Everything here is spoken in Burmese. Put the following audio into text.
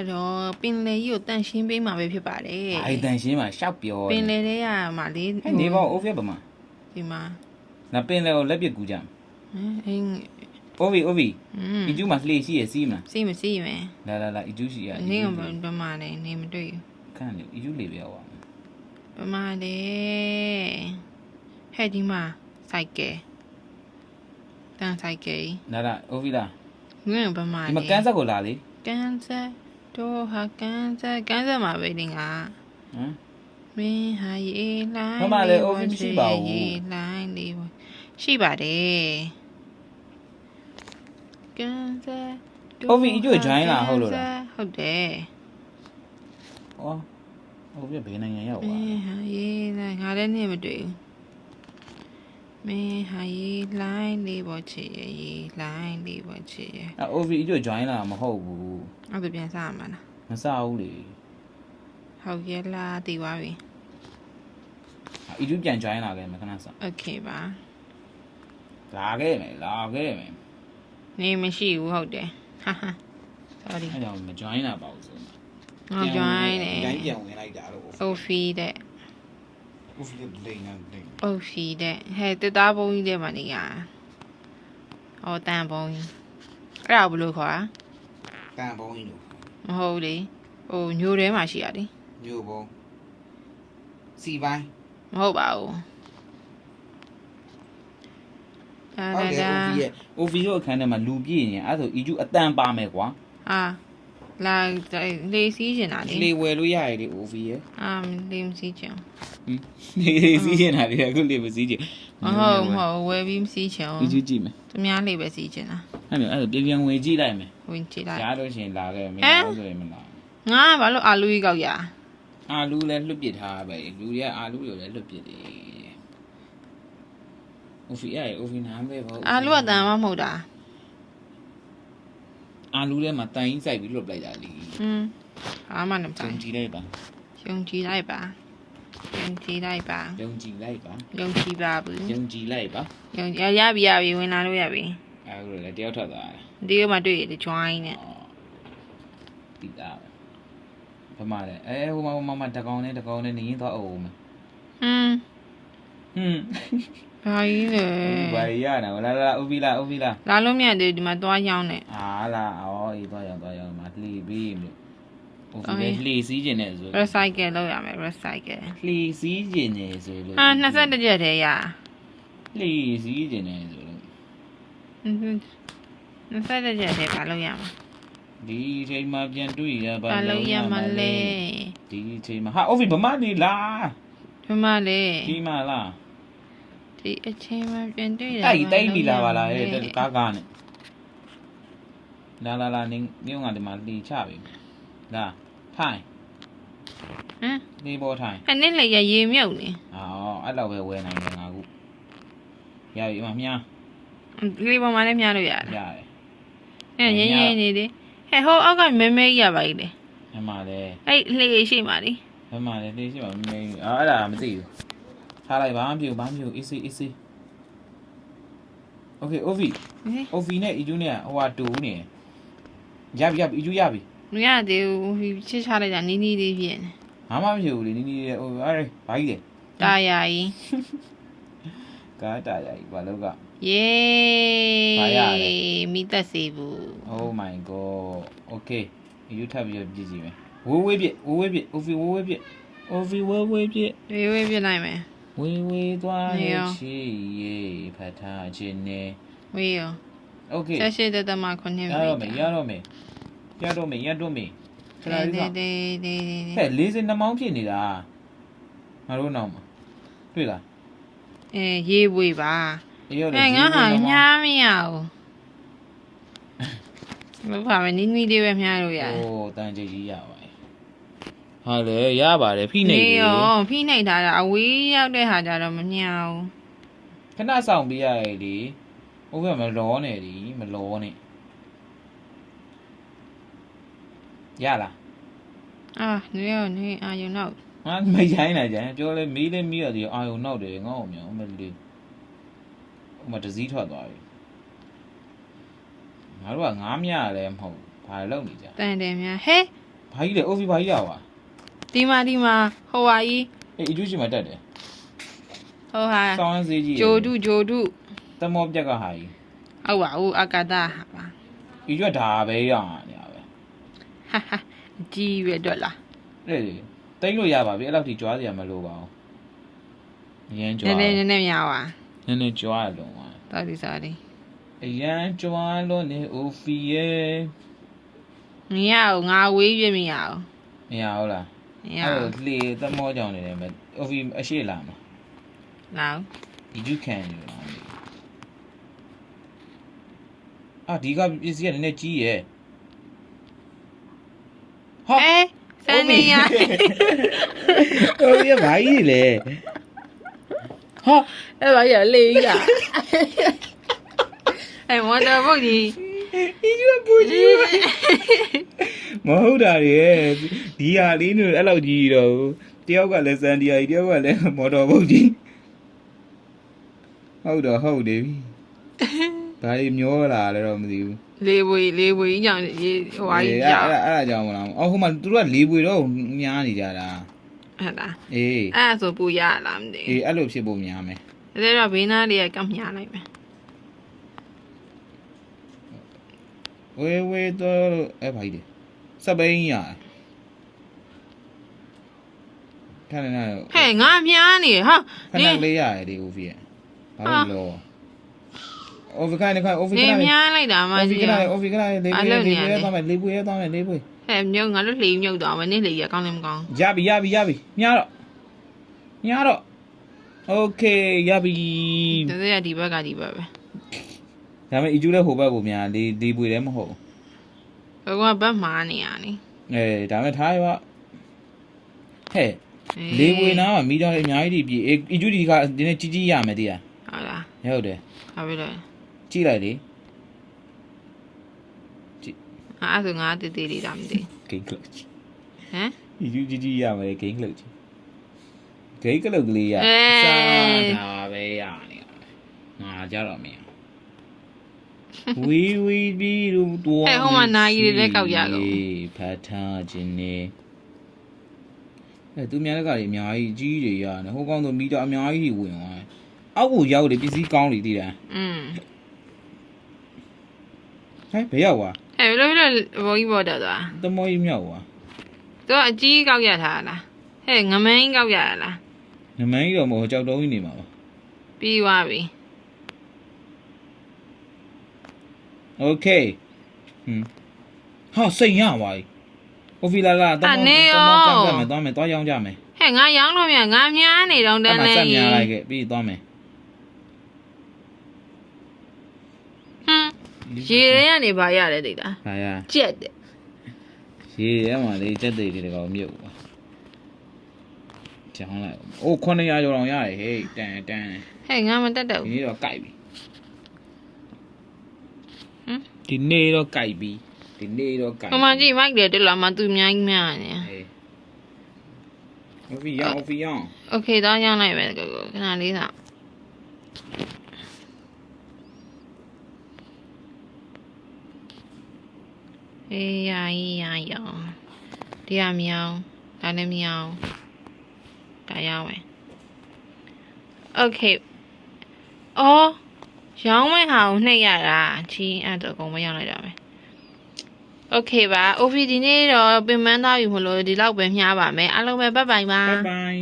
အဲ့တော့ပင်လယ်ကြီးကိုတန့်ရှင်းပေးမှာပဲဖြစ်ပါတယ်အိုက်တန်ရှင်းမှာရှောက်ပြောပင်လယ်ထဲကမှလေးဟဲ့နေပေါ့အိုးပြပါမဒီမှာနပင်လေကိုလက်ပစ်ကူကြမ်းဟမ်အင်းအိုးဗီအိုးဗီอืมအီကျူးမှာလှေရှိရစီးမလားစီမစီမယ်လာလာလာအီကျူးရှိရနေကဘယ်မှာလဲနေမတွေ့ဘူးခန့်လေအီကျူးလေပြောပါဘယ်မှာလဲဟဲ့ဒီမှာစိုက်ကယ်တန်စိုက်ကယ်လာလာအိုးဗီလာငင်းဘယ်မှာဒီလဲမှာကန်းဆက်ကိုလာလေ ကန်ဆက် တို့ဟာကန်ဆက်ကန်ဆက်မှာပဲတင်ကဟမ်မင်းဟာရေလိုင်းဘယ်မှာလဲ office မရှိပါဘူးရေလိုင်းလေးပါရှိပါတယ်ကန်ဆက် office အကျိုး join လာဟုတ်လို့လားဟုတ်တယ်ဩအိုးပြဘယ်နိုင်ငံရောက်မသွားင်းဟာရေလိုင်းငါလည်းနေမတွေ့ဘူး မင်းဟာရေလိုင်းလေးပေါ်ချစ်ရရေလိုင်းလေးပေါ်ချစ်ရအဲ OV တို့ join လာမှာမဟုတ်ဘူးအဲ့ဒါပြန်စရမှာလားမစဘူးလေဟုတ်ရဲ့လားတည်သွားပြီအီတူပြန် join လာခဲ့မယ်ခဏစ Okay ပါလာခဲ့မယ်လာခဲ့မယ်နေမရှိဘူးဟုတ်တယ်ဟာဟာ sorry အဲ့တော့မ join လာပါဘူးဆိုတော့ join တယ် join ပြန်ဝင်လိုက်တာလို့ Sophie တဲ့ အိုးဗီလိန်နေလိန် Offi တဲ့ဟဲ့တက်သားဘုံကြီးတဲ့မှာနေရဟောတန်ဘုံကြီးအဲ့ဒါဘယ်လိုခေါ်တာတန်ပုံးကြီးလို့မဟုတ်လေဟိုညိုထဲမှာရှိရတယ်ညို့ပုံးစီပိုင်းမဟုတ်ပါဘူးဒါဟုတ်ဒါတယ်ဒါ OV ရဲ့ OV တို့အခန်းထဲမှာလူပြည့်နေအဲ့ဒါဆို EQ အတန်ပါမယ်ကွာအာ လာလေစီးကျင်တာလေလေဝယ်လို့ရတယ်လေ OV ရဲ့အာလေမစီးချင်လေစီးနေတာလေအခုလေမစီးချင်မဟုတ်မဟုတ်ဝယ်ပြီးမစီးချင် EQ ကြည့်မယ်သူများလေးပဲစီးချင်တာအဲ့လိုအဲ့ဒါပြန်ပြန်ဝယ်ကြည့်လိုက်မယ်ဝင်ကြည့်လိုက်ရားလို့ရှိရင်လာခဲ့မဟမ်ရဘူးဆိုရင်မလာငါကဘာလို့အာလူကြီးကောက်ရအာလူလည်းလွတ်ပစ်ထားပဲလူတွေကအာလူတွေလည်းလွတ်ပစ်တယ် OV ရဲ့ OV နားပဲပေါ့အာလူကတန်မမဟုတ်တာ အာလူထဲမှာတိုင်ကြီးစိုက်ပြီးလွတ်ပလိုက်တာလေอืมဘာမှမကြုံဆိုင်ကြည့်လိုက်ပါယုံကြည်လိုက်ပါယုံကြည်လိုက်ပါကြုံကြည့်လိုက်ပါယုံကြည်ပါဘူးကြုံကြည့်လိုက်ပါယုံရရပြီရပြီဝင်လာလို့ရပြီအဲ့ဒါလည်းတယောက်ထွက်သွားတယ်ဒီကမှတွေ့ရတယ် join နဲ့တိတာပဲဘာမှလဲအဲဟိုမှာဟိုမှာတကောင်နဲ့တကောင်နဲ့နေရင်သွားအောင်မယ်ဟွန်း ဟွန်းဘာကြီးလဲဘာရရနာလာလာဥပီလာဥပီလာလာလို့မရသေးဘူးဒီမှာသွားရောင်းနေအာလာအော်အေးသွားရောက်သွားရောက်မှာလှီပြီးမြို့ဥပီအော်ပဲလှီစီးကျင်နေဆို recycle လုပ်ရမယ် recycle လှီစီးကျင်နေဆိုလို့ဟာ21ရက်တည်းရလှီစီးကျင်နေဆိုလို့21ရက်တည်းဘာလုပ်ရမှာဒီအချိန်မှာပြန်တွေ့ရပါဘာလုပ်ရမှာလဲဒီအချိန်မှာဟာဥပီဗမာနေလားဒီမှာလေဒီမှာလား ဒီအချိန်မှပြန်တွေ့ရအဲ့ဒီတိတ်ပြီလာပါလားတဲ့ကားကားနဲ့လာလာလာနင်းမြို့ငါဒီမှာလှီချပြီလာထိုင်ဟမ်နေပေါ်ထိုင်အဲ့နည်းလေရရေမြုပ်နေအော်အဲ့လောက်ပဲဝယ်နိုင်တယ်ငါခုရပြီအမမြားဒီလေးပေါ်မှာလည်းမြားလို့ရတယ်ရတယ်အဲ့ရင်းရင်းနေလေဟဲ့ဟိုအောက်ကမဲမဲကြီးရပါကြီးလေဘယ်မှာလဲအဲ့လှေရှိမှလေဘယ်မှာလဲတေးရှိမှာမမေးဘူးအော်အဲ့ဒါမသိဘူး ထားလိုက်ဘာမှမပြုတ်ဘာမှမပြုတ် easy easy okay ovi ဟေး ovi နဲ့ eju နဲ့ဟိုဟာတူနေရပြီရပြီ eju ရပြီမရသေးဘူးချစ်ချလိုက်တာနီးနီးလေးဖြစ်နေဘာမှမပြုတ်ဘူးလေနီးနီးလေးဟိုအဲ့ဘာကြီးလဲတာယာကြီးကားတာရကြီးဘာလို့ကယေဘာရလဲမိသက်စေဘူး oh my god okay eju ထပ်ပြီးတော့ကြည့်ကြည့်မယ်ဝေးဝေးပြဝေးဝေးပြ ovi ဝေးဝေးပြ ovi ဝေးဝေးပြဝေးဝေးပြလိုက်မယ် ဝေဝေသွားနေရရောချီရေဖတ်ထားခြင်းနဲ့ဝေးရော okay ဆက်ရှိတဲ့တမခွန်နေရတော့မယ်ရတော့မယ်ရတော့မယ်ရတော့မယ်ခဏလေးတေးစောတေးတေးတေးဟဲ့လေးစင်နှမောင်းဖြစ်နေတာငါတို့နောက်မှာတွေ့လားအဲရေးဝေးပါအေးရောလေအဲငါဟာညားမရဘူးဘာပါမနီးနီးလေးပဲညားလို့ရတယ်โอ้တန်ကြကြီးရပါတ ယ်ဟာလေရပါတယ်ဖိနေနေလေရောဖိနှိပ်ထားတာအဝေးရောက်တဲ့ဟာကြတော့မညာဘူးခဏဆောင်ပေးရတယ်လေဟိုကမလောနဲ့ဒီမလောနဲ့ရလားအာနေရောနေအာယုံတော့ငါမရိုင်းနိုင်ကြတယ်ပြောလဲမီးလဲမီးရတယ်အာယုံနောက်တယ်ငေါ့အောင်မြောင်းမလေးဟိုမှာတစည်းထွက်သွားပြီငါတို့ကငားမြလည်းမဟုတ်ဘာလုပ်နေကြတန်တယ်များဟဲဘာကြီးလဲအိုဖီဘာကြီးရပါ ဒီမှာဒီမှာဟိုဟာကြီးအေးအကျိုးရှိမှတက်တယ်ဟိုဟာစောင်းစေးကြီးဂျိုဒုဂျိုဒုတမောပြက်ကဟာကြီးဟုတ်ပါဘူးအကာတာဟာပါဒီကျွတ်ဒါပဲရနေရပဲဟာဟာကြီးပဲတော့လားအေးတိတ်လို့ရပါပြီအဲ့လောက်ထိကြွားစရာမလိုပါဘူးရမ်းကြွားနည်းနည်းနည်းနည်းများပါနည်းနည်းကြွားရလုံးပါတော်ပြီစားတယ်အရန်ကြွားလို့နေအိုဖီရဲ့မရဘူးငါဝေးပြမရဘူးမရဟုတ်လားမရ အဲ့ဘူးတော့လေတမောကြောင်နေတယ်မဲ့အိုဖီအရှိလာမှာလောက်ဒီကျခံနေလားအာဒီကပစ္စည်းကနည်းနည်းကြီးရဲ့ဟာအဲစနေရဟိုရဘာကြီးလဲဟာအဲ့ဘာရလေးကြီးလားအဲမော်တော်ဘုတ်ကြီးဒီကျွတ်ပူကြီး မဟုတ်တာရဲ့ဒီဟာလေးနဲ့အဲ့လောက်ကြီးတော့တယောက်ကလည်းစန်ဒီယာကြီးတယောက်ကလည်းမော်တော်ဘုတ်ကြီးဟုတ်တော့ဟုတ်တယ်ပြီဒါလေးမျောလာလည်းတော့မသိဘူးလေးပွေလေးပွေကြီးကြောင့်ရေဟိုဟာကြီးအဲ့ကြောင့်အဲ့အဲ့ဒါကြောင့်မလားအော်ဟိုမှာသူတို့ကလေးပွေတော့များနေကြတာဟုတ်လားအေးအဲ့ဒါဆိုပူရလားမသိအေးအဲ့လိုဖြစ်ဖို့များမယ်ဘူးဒါတော့ဘေးနားလေးကကမြလိုက်မယ်ဝေးဝေးတော့အဲ့ဘာကြီးလဲ စပိန်ရထားနေတော့ဟဲ့ငါမြားနေဟာခဏလေးရတယ်ဒီ OV ရဲ့ဘာလို့လဲ OV ခိုင်းနေခိုင်း OV နေခိုင်းမြားလိုက်တာမှ OV ကြီးခိုင်းဟ OV ခိုင်းလေးပွေးလေးပွေးသွားမယ်လေးပွေးသွားမယ်လေးပွေးဲ့မြုပ်ငါတို့လှီးမြုပ်သွားမယ်နေလှီးရကောင်းလည်းမကောင်းရပြီရပြီရပြီညတော့ညတော့ Okay ရပြီတကယ်ဒီဘက်ကဒီဘက်ပဲဒါပေမဲ့အီကျူလည်းဟိုဘက်ကိုများလေးလေးပွေလည်းမဟုတ် ဘကဘက်မှာနေရနေအဲဒါပေမဲ့ထားရပါဟဲ့လေးပွေနားမှာမိသားလေးအများကြီးပြည်အီကျူဒီကဒီနေ့ကြီးကြီးရမယ်တရားဟုတ်လားဟုတ်တယ်ဟာပြီလေကြည့်လိုက်လေအဲ့ဆိုငါတေးသေးလေးတာမသိဂိမ်းကလုတ်ဟမ်အီကျူကြီးကြီးရမယ်ဂိမ်းကလုတ်ကြီးဂိမ်းကလုတ်ကလေးရအေစားးတာပဲရနေငါကြတော့မင်း ဝီဝီဘီရူတော့ဟဲ့ဟိုမှာနာကြီးတွေလည်းကောက်ရကုန်ဖတ်ထားခြင်းနေအဲသူများလက်ကတွေအများကြီးကြီးတွေရတယ်ဟိုကောင်ဆိုမီတာအများကြီးဝင်သွားတယ်အောက်ကိုရောက်တယ်ပစ္စည်းကောင်းတွေသိတယ်อืมဟဲ့ဘယ်ရောက်သွားဟဲ့ဘယ်လိုလဲဘောကြီးဘောတက်သွားတမောကြီးမြောက်သွားသူကအကြီးကောက်ရထားလားဟဲ့ငမန်းကောက်ရလားနမန်းကြီးတော့မဟုတ်ကြောက်တုံးကြီးနေမှာပါပြီးသွားပြီ โอเคဟွန်းဟာစိတ်ရပါပြီအိုဖီလာလာတမောတမောကြောက်ကြမယ်သွားမယ်သွားရောင်းကြမယ် ဟဲ့ငါရောင်းလို့မြငါများနေတော့တ အဲ့ န်း မှာ နေ ဆက်များလိုက်ခဲ့ပြီးသွားမယ် ဟမ်ရေထဲကနေပါရတယ်တိတ်တာ ဟာရ ကြက်တယ် ရေထဲမှာလေစက်သိတွေတကောင်မြုပ်ပါကြောင်းလိုက်အိုး900ကျော်အောင်ရတယ်ဟေးတန်တန် ဟဲ့ငါမတက်တော့ ဒီ ဘူး နေ့တော့ကြိုက်ပြီ ဟမ် ဒီနေ့တော့ကြိုက်ပြီဒီနေ့တော့ကြိုက် ဟိုမှာကြည့်မိုက်တယ်တက်လာမှသူများကြီးများနေ ဟေးအိုဖီယောအိုဖီယော โอเคတော့ရောင်းလိုက်ပဲကိုကိုခဏလေးသာအေးရရရရောင်းဒီကမြောင်းဒါလည်းမြောင်းဒါရောင်းမယ်โอเคအော် ရောင်းမဲ့ဟာကိုနှိပ်ရတာချင်းအဲ့တော့အကုန်မရောင်းလိုက်တာပဲโอเคပါ OP ဒီနေ့တော့ပင်ပန်းသားယူမလို့ဒီလောက်ပဲမျှပါမယ်အားလုံးပဲဘိုင်ဘိုင်ပါ ဘိုင်ဘိုင်